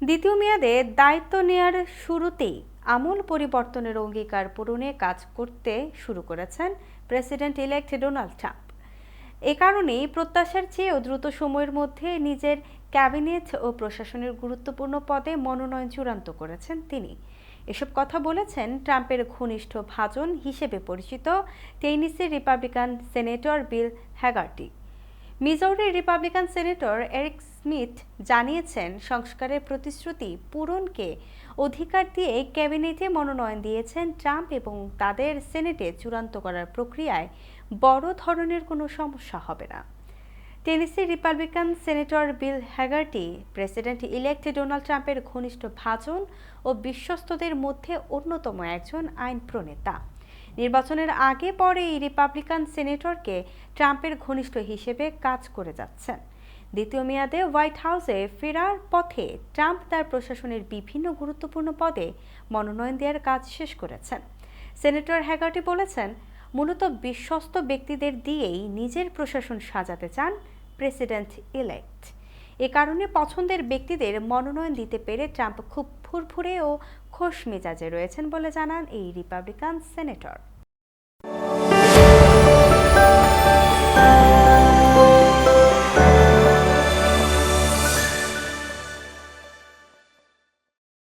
দ্বিতীয় মেয়াদে দায়িত্ব নেয়ার শুরুতেই আমূল পরিবর্তনের অঙ্গীকার পূরণে কাজ করতে শুরু করেছেন প্রেসিডেন্ট ইলেক্ট ডোনাল্ড ট্রাম্প। এ কারণেই প্রত্যাশার চেয়েও দ্রুত সময়ের মধ্যে নিজের ক্যাবিনেট ও প্রশাসনের গুরুত্বপূর্ণ পদে মনোনয়ন চূড়ান্ত করেছেন তিনি। এসব কথা বলেছেন ট্রাম্পের ঘনিষ্ঠ ভাজন হিসেবে পরিচিত টেনিসের রিপাবলিকান সেনেটর বিল হ্যাগার্টি। মিজৌরির রিপাবলিকান সেনেটর এরিক স্মিথ জানিয়েছেন, সংস্কারের প্রতিশ্রুতি পূরণকে অধিকার দিয়ে ক্যাবিনেটে মনোনয়ন দিয়েছেন ট্রাম্প এবং তাদের সেনেটে চূড়ান্ত করার প্রক্রিয়ায় বড় ধরনের কোনো সমস্যা হবে না। Tennessee Republican senator Bill Hagerty, president elect Donald ট্রাম্পের ঘনিষ্ঠ ভাজন ও বিশ্বস্তদের মধ্যে অন্যতম একজন আইন প্রণেতা নির্বাচনের আগে পরে এই রিপাবলিকান সেনেটরকে ট্রাম্পের ঘনিষ্ঠ হিসেবে কাজ করে যাচ্ছেন। দ্বিতীয় মেয়াদে হোয়াইট হাউসে ফেরার পথে ট্রাম্প তার প্রশাসনের বিভিন্ন গুরুত্বপূর্ণ পদে মনোনয়ন দেওয়ার কাজ শেষ করেছেন। সেনেটর হ্যাগার্টি বলেছেন, মূলত বিশ্বস্ত ব্যক্তিদের দিয়েই নিজের প্রশাসন সাজাতে চান প্রেসিডেন্ট ইলেক্ট এ কারণে পছন্দের ব্যক্তিদের মনোনয়ন দিতে পেরে ট্রাম্প খুব ফুরফুরে ও খোশ মেজাজে রয়েছেন বলে জানান এই রিপাবলিকান সেনেটর।